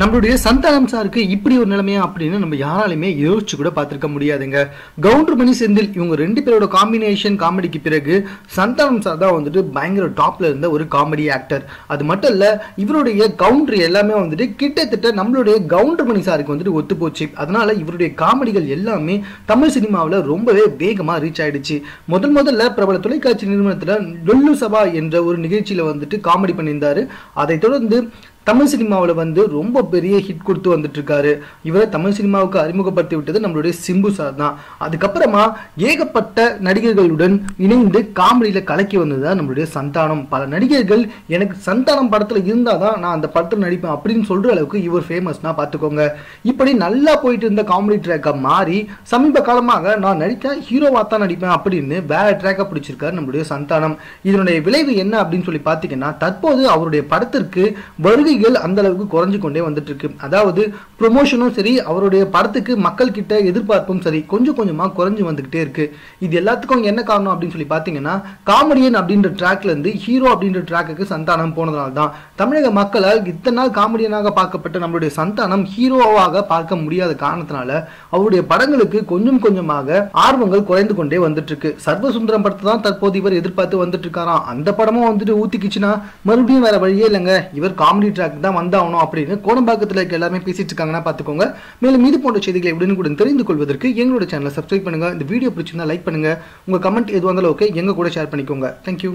நம்மளுடைய சந்தானம் சாருக்கு இப்படி ஒரு நிலைமையா அப்படின்னு நம்ம யாராலையுமே யோசிச்சு கூட பார்த்துருக்க முடியாதுங்க. கவுண்டர்மணி செந்தில் இவங்க ரெண்டு பேரோட காம்பினேஷன் காமெடிக்கு பிறகு சந்தானம் சார் தான் வந்துட்டு பயங்கர டாப்ல இருந்த ஒரு காமெடி ஆக்டர் அது மட்டும் இல்ல இவருடைய கவுண்டர் எல்லாமே வந்துட்டு கிட்டத்தட்ட நம்மளுடைய கவுண்டர்மணி சாருக்கு வந்துட்டு ஒத்து போச்சு. அதனால இவருடைய காமெடிகள் எல்லாமே தமிழ் சினிமாவில் ரொம்பவே வேகமாக ரீச் ஆயிடுச்சு. முதல் முதல்ல பிரபல தொலைக்காட்சி நிறுவனத்தில் டொல்லு சபா என்ற ஒரு நிகழ்ச்சியில் வந்துட்டு காமெடி பண்ணியிருந்தாரு. அதை தொடர்ந்து தமிழ் சினிமாவில் வந்து ரொம்ப பெரிய ஹிட் கொடுத்து வந்துட்டு இருக்காரு இவரை தமிழ் சினிமாவுக்கு அறிமுகப்படுத்தி விட்டது நம்மளுடைய சிம்பு சார் தான். அதுக்கப்புறமா ஏகப்பட்ட நடிகர்களுடன் இணைந்து காமெடியில் கலக்கி வந்தது தான் நம்மளுடைய சந்தானம். பல நடிகர்கள் எனக்கு சந்தானம் படத்தில் இருந்தால் தான் நான் அந்த படத்தில் நடிப்பேன் அப்படின்னு சொல்கிற அளவுக்கு இவர் ஃபேமஸ்னா பார்த்துக்கோங்க. இப்படி நல்லா போயிட்டு இருந்த காமெடி ட்ராக்கை மாறி சமீப காலமாக நான் நடித்தா ஹீரோவாக தான் நடிப்பேன் அப்படின்னு வேற ட்ராக்கை பிடிச்சிருக்காரு நம்மளுடைய சந்தானம். இதனுடைய விளைவு என்ன அப்படின்னு சொல்லி பார்த்தீங்கன்னா தற்போது அவருடைய படத்திற்கு வருகை வருகைகள் அந்த அளவுக்கு குறைஞ்சு கொண்டே வந்துட்டு இருக்கு அதாவது ப்ரொமோஷனும் சரி அவருடைய படத்துக்கு மக்கள் கிட்ட எதிர்பார்ப்பும் சரி கொஞ்சம் கொஞ்சமா குறைஞ்சு வந்துகிட்டே இருக்கு. இது எல்லாத்துக்கும் என்ன காரணம் அப்படின்னு சொல்லி பாத்தீங்கன்னா காமெடியன் அப்படின்ற ட்ராக்ல இருந்து ஹீரோ அப்படின்ற ட்ராக்குக்கு சந்தானம் போனதுனால தான். தமிழக மக்களால் இத்தனை நாள் காமெடியனாக பார்க்கப்பட்ட நம்மளுடைய சந்தானம் ஹீரோவாக பார்க்க முடியாத காரணத்தினால அவருடைய படங்களுக்கு கொஞ்சம் கொஞ்சமாக ஆர்வங்கள் குறைந்து கொண்டே வந்துட்டு இருக்கு சர்வசுந்தரம் படத்தை தான் தற்போது இவர் எதிர்பார்த்து வந்துட்டு இருக்காராம் அந்த படமும் வந்துட்டு ஊத்திக்கிச்சுன்னா மறுபடியும் வேற வழியே இல்லைங்க. இவர் காமெடி ட்ராக் தான் வந்தாகணும் அப்படின்னு கோடம்பாக்கத்தில் இருக்க எல்லாமே பேசிட்டு இருக்காங்கன்னா பார்த்துக்கோங்க. மேலும் இது போன்ற செய்திகளை உடனுக்குடன் தெரிந்து கொள்வதற்கு எங்களோட சேனலை சப்ஸ்கிரைப் பண்ணுங்க. இந்த வீடியோ பிடிச்சிருந்தா லைக் பண்ணுங்க. உங்க கமெண்ட் எதுவாக இருந்தாலும் ஓகே எங்க கூட ஷேர் பண்ணிக்கோங்க. தேங்க்யூ